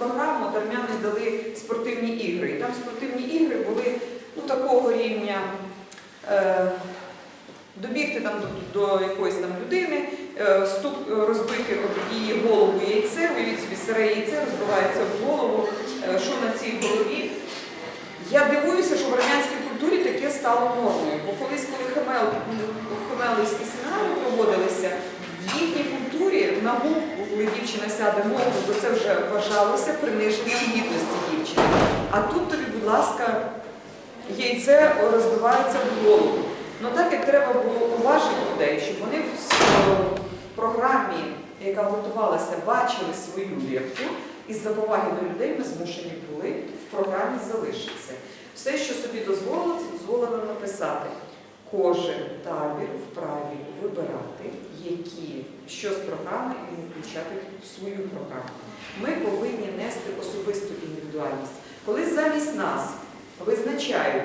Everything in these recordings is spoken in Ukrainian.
програму, армяни дали спортивні ігри. І там спортивні ігри були ну, такого рівня. Е, Добігти там до, до якоїсь там людини, е, стук, розбити її голову яйце, уявіть собі сире яйце розбивається в голову, е, що на цій голові. Я дивуюся, що в радянській культурі таке стало нормою. Бо колись, коли Хемел, хемелівські семінари проводилися, в їхній культурі коли дівчина сяде мову, то це вже вважалося приниженням гідності дівчини. А тут тобі, будь ласка, яйце розбивається в голову. Ну так як треба було уважити людей, щоб вони в програмі, яка готувалася, бачили свою лепту, і з-за поваги до людей ми змушені були в програмі залишитися. Все, що собі дозволено, дозволено написати. Кожен табір вправі вибирати, які, що з програми і включати в свою програму. Ми повинні нести особисту індивідуальність. Коли замість нас визначають,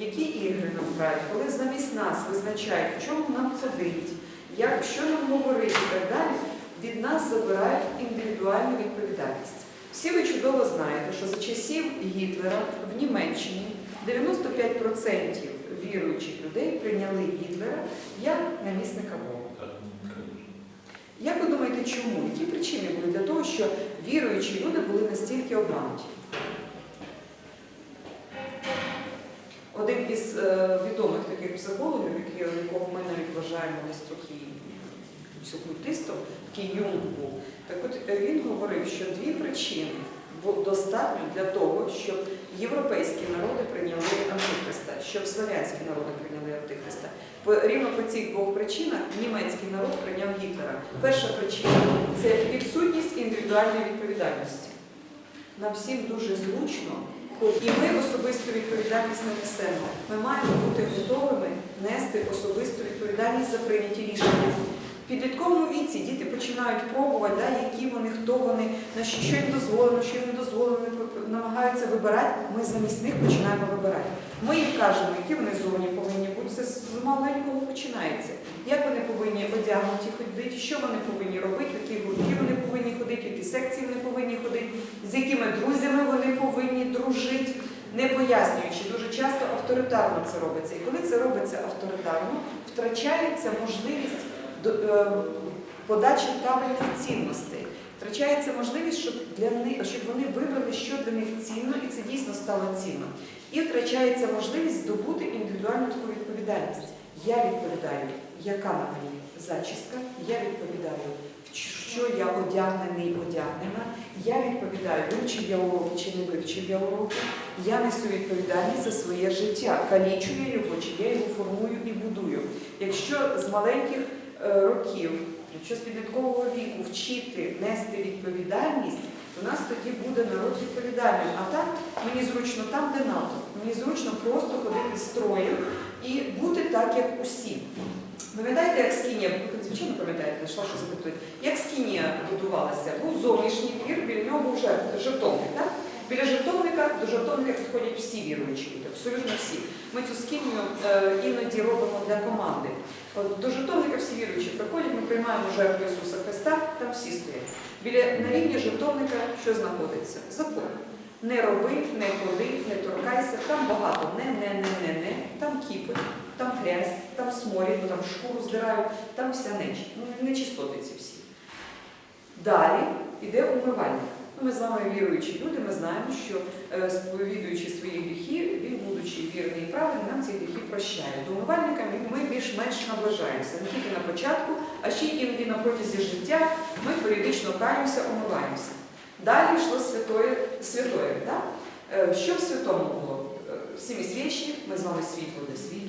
які ігри нам грають, коли замість нас визначають, в чому нам ходить, як, що нам говорити і так далі, від нас забирають індивідуальну відповідальність. Всі ви чудово знаєте, що за часів Гітлера в Німеччині 95% віруючих людей прийняли Гітлера як намісника Бога. Чому? Які причини були для того, що віруючі люди були настільки обмануті? Один із е, відомих таких психологів, якого ми навіть вважаємо десь трохи окультистом, такий Юнг був, так от е, він говорив, що дві причини достатньо для того, щоб європейські народи прийняли антихриста, щоб славянські народи прийняли антихриста. Рівно по цих двох причинах німецький народ прийняв Гітлера. Перша причина це відсутність індивідуальної відповідальності. Нам всім дуже зручно, і ми особисту відповідальність не несемо. Ми маємо бути готовими нести особисту відповідальність за прийняті рішення. Підлітковому віці діти починають пробувати, да, які вони, хто вони, на що, що їм дозволено, що їм не дозволено, намагаються вибирати. Ми замість них починаємо вибирати. Ми їм кажемо, які вони зовні повинні бути. Це з маленького починається. Як вони повинні одягнуті ходити, що вони повинні робити, які гуртки вони повинні ходити, які секції вони повинні ходити, з якими друзями вони повинні дружити, не пояснюючи. Дуже часто авторитарно це робиться. І коли це робиться авторитарно, втрачається можливість подачі правильних цінностей. Втрачається можливість, щоб для них, щоб вони вибрали, що для них цінно, і це дійсно стало цінно. І втрачається можливість здобути індивідуальну таку відповідальність. Я відповідаю, яка на мені зачіска, я відповідаю, що я одягнений, одягнена, я відповідаю, вивчив я уроки чи не вивчив я уроки, я несу відповідальність за своє життя, калічу його, чи я його формую і будую. Якщо з маленьких е, років, якщо з підліткового віку вчити нести відповідальність, то у нас тоді буде народ відповідальним. А так мені зручно там, де НАТО. Мені зручно просто ходити строєм і бути так, як усі. Пам'ятаєте, як Скінія, ви, звичайно пам'ятаєте, що запитують, як Скінія будувалася? Був зовнішній двір, біля нього був жертовник. Так? Біля жертовника до жертовника підходять всі віруючі люди, абсолютно всі. Ми цю скінію е, іноді робимо для команди. До жертовника всі віруючі приходять, ми приймаємо жертву Ісуса Христа, там всі стоять. Біля на рівні жертовника що знаходиться? Закон. Не роби, не ходи, не торкайся, там багато не, не, не, не, не, там кіпи, там грязь, там сморід, там шкуру здирають, там вся неч, ну, нечистоти ці всі. Далі йде умивальник. Ми з вами віруючі люди, ми знаємо, що е, сповідуючи свої гріхи, він, будучи вірний і правильний, нам ці гріхи прощає. До умивальника ми- більш-менш наближаємося не тільки на початку, а ще іноді на протязі життя ми періодично каємося, омиваємося. Далі йшло святое, святое так? Е, Що в святому було? Е, Сімісвічник, ми з вами світло для світу.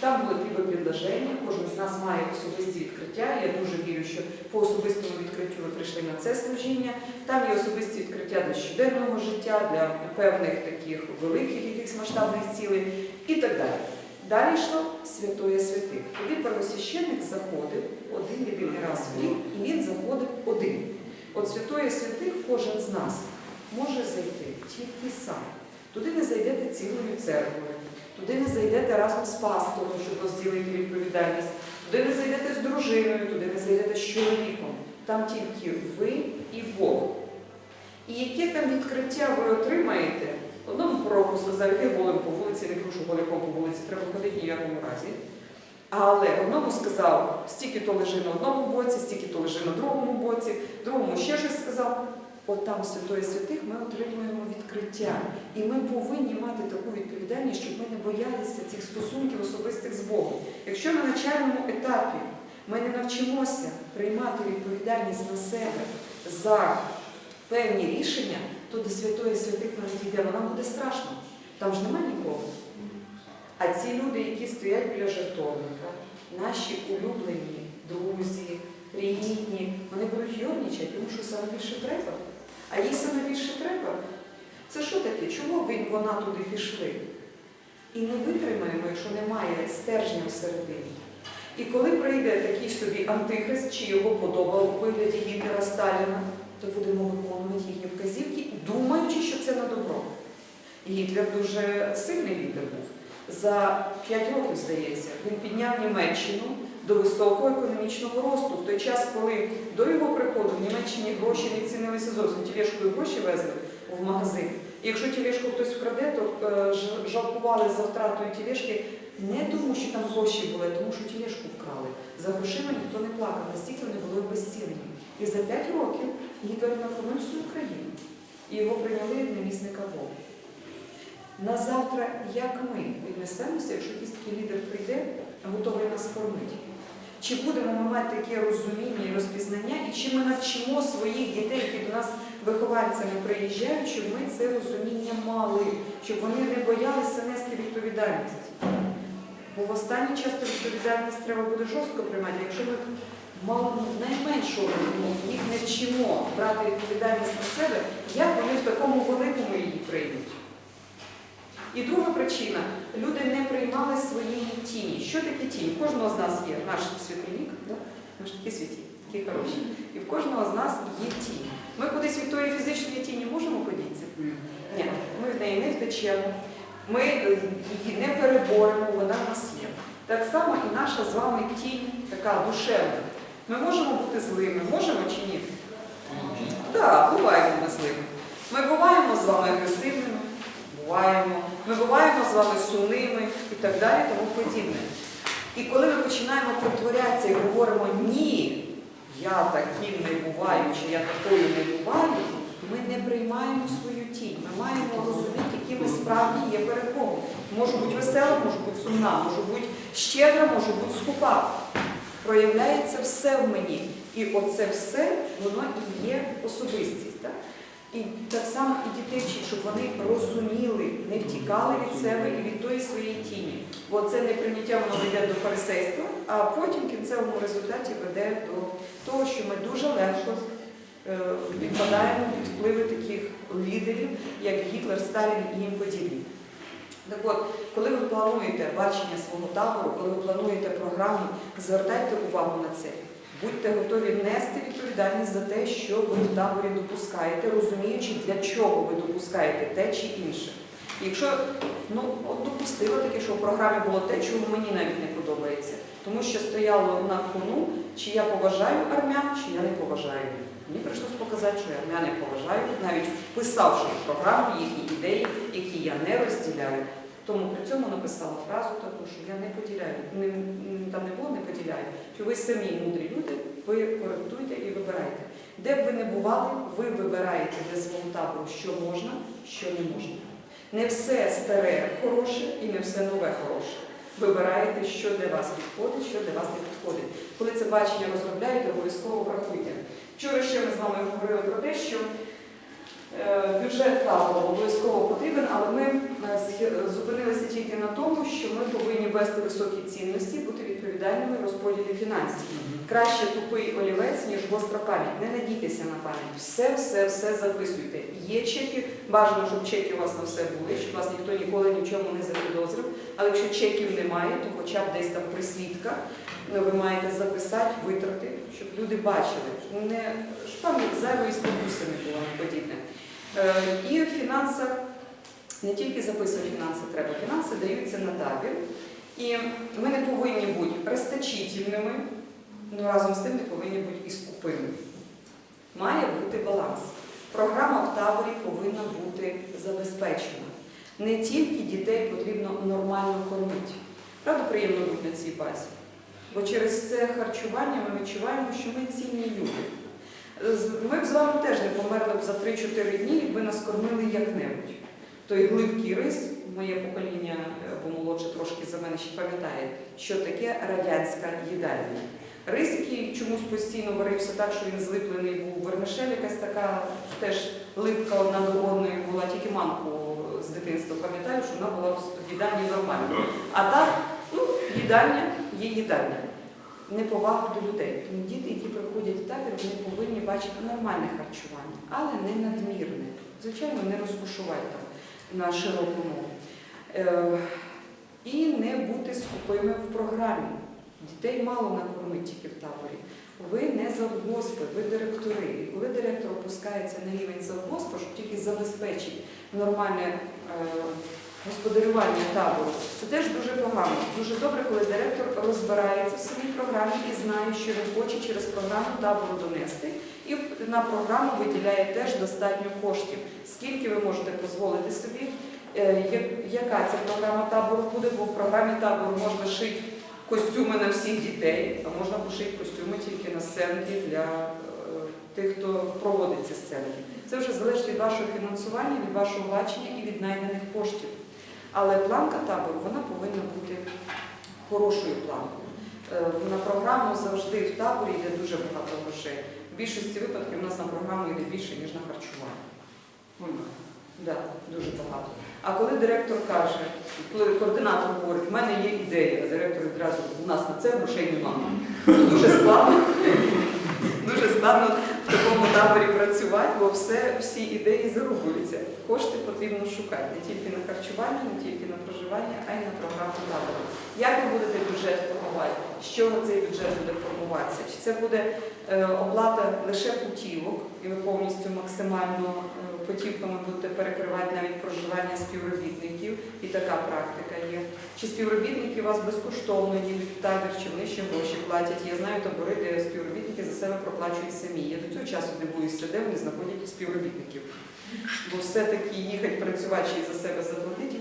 Там були прибопідложення, кожен з нас має особисті відкриття. Я дуже вірю, що по особистому відкриттю ви прийшли на це служіння. Там є особисті відкриття для щоденного життя, для певних таких великих якихось масштабних цілей і так далі. Далі йшло святоє святих. Тоді первосвященник заходив один єдиний раз в рік, і він заходив один. От святоє святих кожен з нас може зайти тільки сам. Туди не зайдете цілою церквою, туди не зайдете разом з пастором, щоб розділити відповідальність, туди не зайдете з дружиною, туди не зайдете з чоловіком. Там тільки ви і Бог. І яке там відкриття ви отримаєте? Одному пророку сказав, іди голим по вулиці, не крушу голяком по вулиці, треба ходити ні в якому разі. Але одному сказав, стільки то лежи на одному боці, стільки то лежи на другому боці, другому ще щось сказав. От там Святої Святих ми отримуємо відкриття. І ми повинні мати таку відповідальність, щоб ми не боялися цих стосунків особистих з Богом. Якщо на начальному етапі ми не навчимося приймати відповідальність на себе за певні рішення, то до Святої Святих ми не дійдемо. Нам буде страшно. Там ж немає нікого. А ці люди, які стоять біля жертовника, наші улюблені друзі, рідні, вони будуть йорнічати, тому що саме більше треба. А їй саме більше треба. Це що таке? Чому він, вона туди пішли? І не витримаємо, якщо немає стержня всередині. І коли прийде такий собі антихрист, чи його подоба у вигляді Гітлера Сталіна, то будемо виконувати їхні вказівки, думаючи, що це на добро. Гітлер дуже сильний лідер був. За 5 років, здається, він підняв Німеччину до високого економічного росту. В той час, коли до його приходу в Німеччині гроші не цінилися зовсім, тілешкою гроші везли в магазин. І якщо тілешку хтось вкраде, то е, жалкували за втратою тілешки не тому, що там гроші були, а тому що тілешку вкрали. За грошима ніхто не плакав, настільки вони були обезцінені. І за 5 років Гітлер накормив всю Україну. І його прийняли як намісника Бога. На завтра, як ми віднесемося, якщо якийсь такий лідер прийде, готовий нас кормити? Чи будемо ми мати таке розуміння і розпізнання, і чи ми навчимо своїх дітей, які до нас вихованцями приїжджають, щоб ми це розуміння мали, щоб вони не боялися нести відповідальність? Бо в останній часто відповідальність треба буде жорстко приймати. Якщо ми мало найменшого їх не вчимо брати відповідальність на себе, як вони в такому великому її приймуть? І друга причина люди не приймали своєї тіні. Що таке тінь? У кожного з нас є наш світильник, да? ми ж такі світі, такі хороші. І в кожного з нас є тінь. Ми кудись від тої фізичної тіні можемо подітися? Ні, ми в неї не втечемо, ми е, її не переборемо, вона в нас є. Так само і наша з вами тінь така душевна. Ми можемо бути злими, можемо чи ні? Так, буваємо ми злими. Ми буваємо з вами агресивними, буваємо. Ми буваємо з вами сумними і так далі, тому подібне. І коли ми починаємо притворятися і говоримо ні, я таким не буваю, чи я такою не буваю, ми не приймаємо свою тінь. Ми маємо розуміти, які ми справді є перед Богом. Можу бути весела, можу бути сумна, можу бути щедра, можу бути скупа. Проявляється все в мені. І оце все, воно і є особистість. Так? І так само і дітей щоб вони розуміли, не втікали від себе і від тої своєї тіні. Бо це неприйняття воно веде до фарисейства, а потім в кінцевому результаті веде до того, що ми дуже легко е, підпадаємо під впливи таких лідерів, як Гітлер, Сталін і їм подібні. Так от, коли ви плануєте бачення свого табору, коли ви плануєте програму, звертайте увагу на це. Будьте готові нести відповідальність за те, що ви в таборі допускаєте, розуміючи, для чого ви допускаєте те чи інше. Якщо ну, от допустило таке, що в програмі було те, чого мені навіть не подобається, тому що стояло на кону, чи я поважаю армян, чи я не поважаю. Мені прийшлося показати, що я армян не поважаю, навіть вписавши в програму їхні ідеї, які я не розділяю. Тому при цьому написала фразу таку, що я не поділяю, не, там не було не поділяю, що ви самі мудрі люди, ви коректуйте і вибирайте. Де б ви не бували, ви вибираєте для свого табору, що можна, що не можна. Не все старе хороше і не все нове хороше. Вибираєте, що для вас підходить, що для вас не підходить. Коли це бачення розробляєте, обов'язково врахуйте. Вчора ще ми з вами говорили про те, що Бюджет табору обов'язково потрібен, але ми е, зупинилися тільки на тому, що ми повинні вести високі цінності, бути відповідальними в розподілі фінансів. Краще тупий олівець, ніж гостра пам'ять. Не надійтеся на пам'ять. Все, все, все записуйте. Є чеки, бажано, щоб чеки у вас на все були, щоб вас ніхто ніколи ні в чому не запідозрив. Але якщо чеків немає, то хоча б десь там присвідка, ну, ви маєте записати, витрати, щоб люди бачили. Не щоб там зайвої спокуси не було подібне. Е, І в фінансах не тільки записувати фінанси треба, фінанси даються на табір. І ми не повинні бути розточительними, але разом з тим не повинні бути і скупими. Має бути баланс. Програма в таборі повинна бути забезпечена. Не тільки дітей потрібно нормально кормити. Правда, приємно бути на цій базі. Бо через це харчування ми відчуваємо, що ми цінні люди. Ми б з вами теж не померли б за 3-4 дні, якби нас кормили як-небудь. Той гливкий рис, моє покоління або молодше трошки за мене ще пам'ятає, що таке радянська їдальня. Рис, який чомусь постійно варився так, що він злиплений був вермишель, якась така теж липка одна до одної була, тільки мамку з дитинства пам'ятаю, що вона була в їдальні нормально. А так, ну, їдальня є їдальня. Неповага до людей. Тому діти, які приходять в табір, вони повинні бачити нормальне харчування, але не надмірне. Звичайно, не розкошувати там на широку. Е, і не бути скупими в програмі. Дітей мало накормить тільки в таборі. Ви не завгоспи, ви директори. І коли директор опускається на рівень завгоспа, щоб тільки забезпечити нормальне е, господарювання табору, це теж дуже погано. Дуже добре, коли директор розбирається в своїй програмі і знає, що він хоче через програму табору донести, і на програму виділяє теж достатньо коштів. Скільки ви можете дозволити собі, е, яка ця програма табору буде, бо в програмі табору можна шити костюми на всіх дітей, а можна пошити костюми тільки на сценки для е, тих, хто проводить ці сценки. Це вже залежить від вашого фінансування, від вашого бачення і від найдених коштів. Але планка табору вона повинна бути хорошою планкою. Е, На програму завжди в таборі йде дуже багато грошей. В більшості випадків у нас на програму йде більше, ніж на харчування. Да, дуже багато. А коли директор каже, коли координатор говорить, в мене є ідея, а директор відразу у нас на це грошей немає. Дуже складно. Дуже складно такому таборі працювати, бо все, всі ідеї зарубуються. Кошти потрібно шукати не тільки на харчування, не тільки на проживання, а й на програму табору. Як ви будете бюджет формувати? З чого цей бюджет буде формуватися? Чи це буде е, оплата лише путівок, і ви повністю максимально е, путівками будете перекривати навіть проживання співробітників, і така практика є. Чи співробітники у вас безкоштовно їдуть в табір, чи вони ще гроші платять? Я знаю табори, де співробітники за себе проплачують самі. Я до цього часу дивуюся, де вони знаходять співробітників. Бо все-таки їхати працювати й за себе заплатити.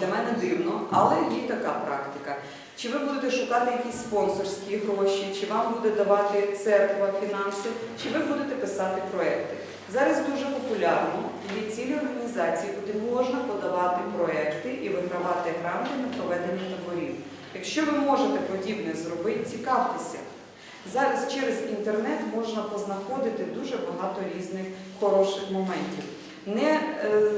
Для мене дивно, але є така практика. Чи ви будете шукати якісь спонсорські гроші, чи вам буде давати церква фінанси, чи ви будете писати проекти? Зараз дуже популярно є цілі організації, куди можна подавати проекти і вигравати гранти на проведення таборів. Якщо ви можете подібне зробити, цікавтеся. Зараз через інтернет можна познаходити дуже багато різних хороших моментів. Не е,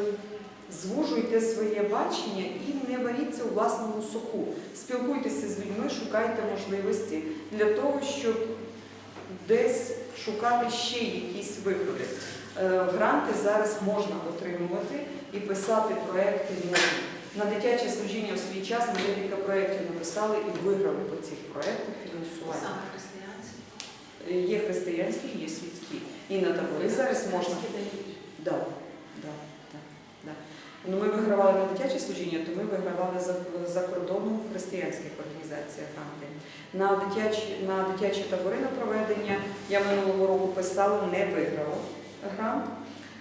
звужуйте своє бачення і не варіться у власному соку. Спілкуйтеся з людьми, шукайте можливості для того, щоб десь шукати ще якісь виходи. Е, Гранти зараз можна отримувати і писати проекти можна. На дитяче служіння в свій час ми декілька проєктів написали і виграли по цих проєктах фінансування. Саме християнці. Е, Є християнські, є світські. І на табори зараз можна. Да, да, да, да. Ну, ми вигравали на дитяче служіння, то ми вигравали за, за кордоном в християнських організаціях гранти. На дитячі, на дитячі табори на проведення я минулого року писала, не виграла грант,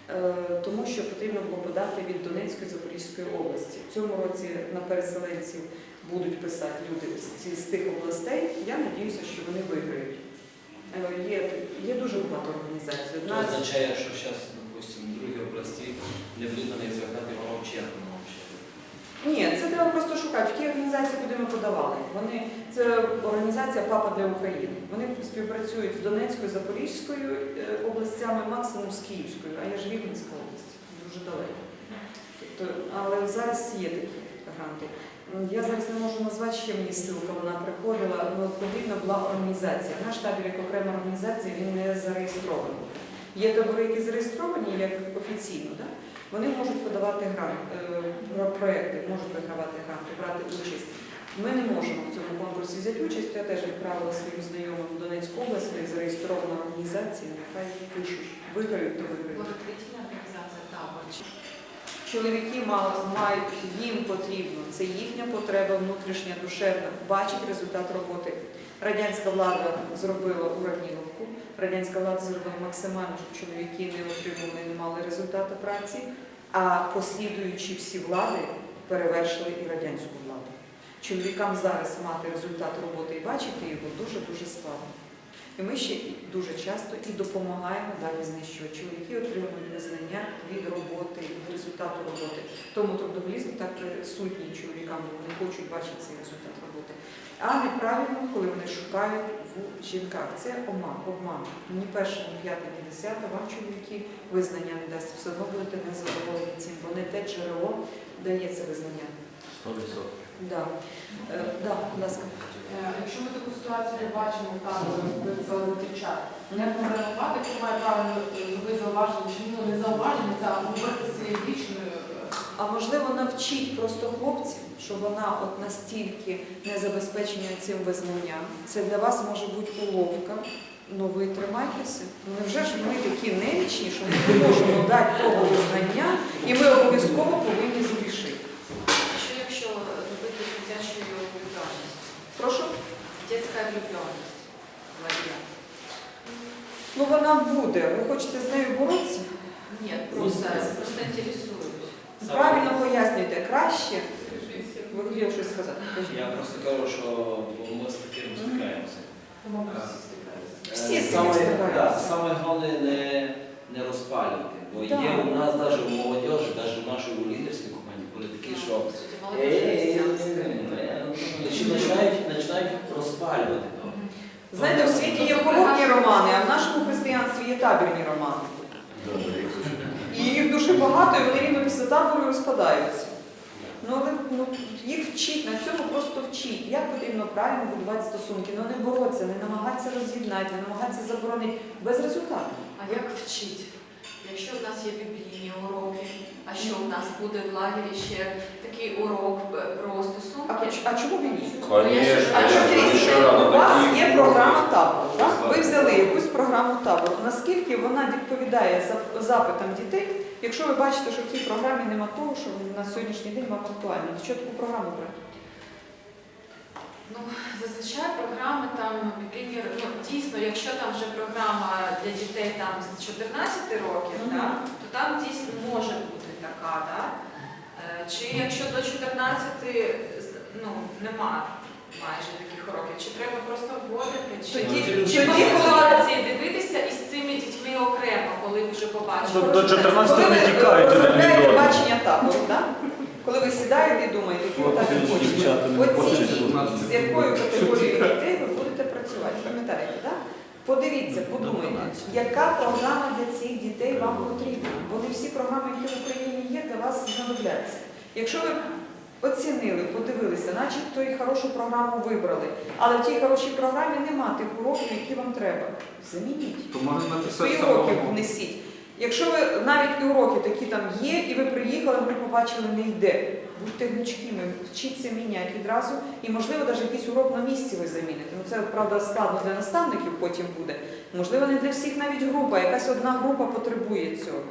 е, тому що потрібно було подати від Донецької Запорізької області. В цьому році на переселенців будуть писати люди з, тих областей. Я сподіваюся, що вони виграють. Е, Є, є дуже багато організацій. Це Одна означає, що зараз, допустимо, другі області не будуть на них звертати вам взагалі. Ні, це треба просто шукати. В ті організації, куди ми подавали. Вони це організація Папа для України. Вони співпрацюють з Донецькою, Запорізькою е, областями, максимум з Київською, а я ж Рівненська область, дуже далеко. Тобто, але зараз є такі гранти. Я зараз не можу назвати, ще мені ссылка вона приходила, але потрібна була організація. Наш табір як окрема організація він не зареєстрований. Є табори, які зареєстровані як офіційно, да? Вони можуть подавати грант, е, проекти, можуть вигравати гранти, брати участь. Ми не можемо в цьому конкурсі взяти участь. Я теж відправила своїм знайомим в Донецьку область, зареєстрована організація, нехай пишуть, виграють, то виграють. Благотворительна організація табор. Чоловіки мають, їм потрібно, це їхня потреба внутрішня, душевна, бачить результат роботи. Радянська влада зробила уравніловку, радянська влада зробила максимально, щоб чоловіки не отримували, не мали результату праці, а послідуючі всі влади перевершили і радянську владу. Чоловікам зараз мати результат роботи і бачити його дуже-дуже складно. І ми ще дуже часто і допомагаємо далі знищувати. Чоловіки отримують визнання від роботи, від результату роботи. Тому трудоголізм так присутній чоловікам, вони хочуть бачити цей результат роботи. А неправильно, коли вони шукають в жінках. Це обман, обман. Ні перше, ні п'яте, ні десяте, вам чоловіки визнання не дасть. Все одно будете незадоволені цим, бо не те джерело дає це визнання. 100%. Да. Е, да, будь ласка. Е, Якщо ми таку ситуацію не бачимо там за дівчат, ми реагувати, якщо має правильно зробити зауваження, чи ну не зауваження, це а говорити з цією дівчиною. Е, А можливо, навчіть просто хлопців, що вона от настільки не забезпечена цим визнанням. Це для вас може бути уловка. Ну ви тримайтеся. Ну невже ж ми такі немічні, що ми не можемо дати того визнання, і ми обов'язково повинні зрішити. Що якщо робити дитячою влюбленість? Прошу. Дитяча влюбленість. Ну вона буде. Ви хочете з нею боротися? Ні, просто, просто інтересуюсь. Правильно пояснюйте. Краще. Ви хотіли щось сказати? Я просто кажу, що ми з таким стикаємося. Всі стикаються. З Е, цим саме, стикаються. саме головне не, не розпалювати. Бо є у нас навіть у молодежі, навіть в нашій лідерській команді були такі, що «Ей, молодежі чи починають, починають розпалювати то. Знаєте, у світі є курортні романи, а в нашому християнстві є табірні романи. І їх дуже багато, і вони рівно після табору розпадаються. Ну, але ну, їх вчить, на цьому просто вчіть. Як потрібно правильно будувати стосунки. Ну не боротися, не намагатися роз'єднати, не намагатися заборонити без результату. А як вчить? Якщо в нас є біблійні уроки, а що в нас буде в лагері ще такий урок про А, стосунки? поч- а чому б і ні? Конечно, А ще рано у вас є програма табору. Так? Ви взяли якусь програму табору. Наскільки вона відповідає за- запитам дітей, якщо ви бачите, що в цій програмі нема того, що на сьогоднішній день вам актуально, то що таку програму брати? Ну, зазвичай програми там біблійні, ну дійсно, якщо там вже програма для дітей там з 14 років, Мгм. да, то там дійсно може бути така, да? Е, Чи якщо до 14 ну, нема майже таких уроків, чи треба просто вводити, чи, чи по тоді ситуації дивитися і з цими дітьми окремо, коли вже побачили. До- до 14 не тікають розробляєте бачення табору, так? Коли ви сідаєте і думаєте, які ви так хочете, оцініть, з якою категорією дітей ви будете працювати. Пам'ятаєте, так? Подивіться, подумайте, яка програма для цих дітей вам потрібна. Бо не всі програми, які в Україні є, для вас знадобляться. Якщо ви оцінили, подивилися, начебто і хорошу програму вибрали, але в тій хорошій програмі нема тих уроків, які вам треба. Замініть. Свої уроки внесіть. Якщо ви навіть і уроки такі там є, і ви приїхали, ви побачили, не йде. Будьте гнучкими, вчіться міняти відразу, і можливо навіть якийсь урок на місці ви заміните. Ну це правда складно для наставників потім буде. Можливо, не для всіх навіть група, якась одна група потребує цього.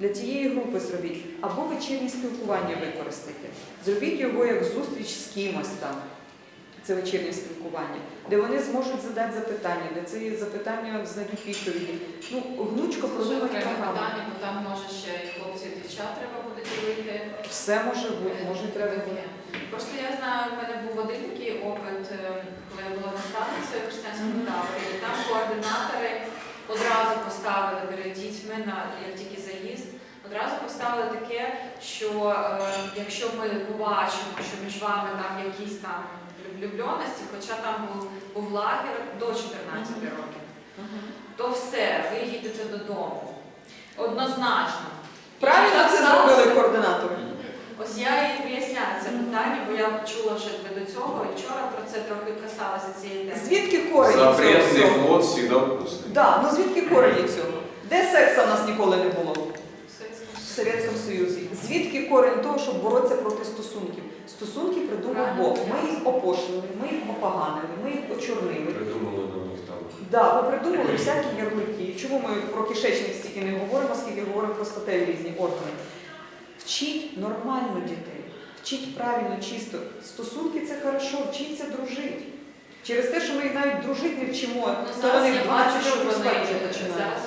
Для тієї групи зробіть або вечірнє спілкування використайте. Зробіть його як зустріч з кимось там. Це вечірнє спілкування, де вони зможуть задати запитання, де ці запитання знайдуть відповіді. Ну, гнучко Дуже продумати окреме програму. питання, бо там може ще і хлопці, треба буде ділити. Все може бути, може треба бути. Просто я знаю, в мене був один такий опит, е, коли я була наставницею в християнському таборі. І там координатори одразу поставили перед дітьми на як тільки заїзд. Одразу поставили таке, що е, якщо ми побачимо, що між вами там якісь там влюбленості, хоча там був, був лагер до 14 Мгм. років, то все, ви їдете додому. Однозначно. Правильно це зробили координатори. Ось я і поясняю це питання, бо я чула вже до цього, і вчора про це трохи касалася цієї теми. Звідки корені цього Запретный всього? плод всегда вкусный. Да, ну звідки корені цього? Де секса в нас ніколи не було? Совєтському Союзі. Звідки корінь того, щоб боротися проти стосунків? Стосунки придумав Правильно. Бог. Ми їх опошлили, ми їх опоганили, ми їх очорнили. Придумали на них там. Да, придумали всякі ярлики. Чому ми про кишечник стільки не говоримо, скільки говоримо про статеві різні органи? Вчіть нормально дітей, вчіть правильно, чисто. Стосунки це хорошо, вчіться дружити. Через те, що ми їх навіть дружити не вчимо, то вони в бачу, 12 що років вони починають. зараз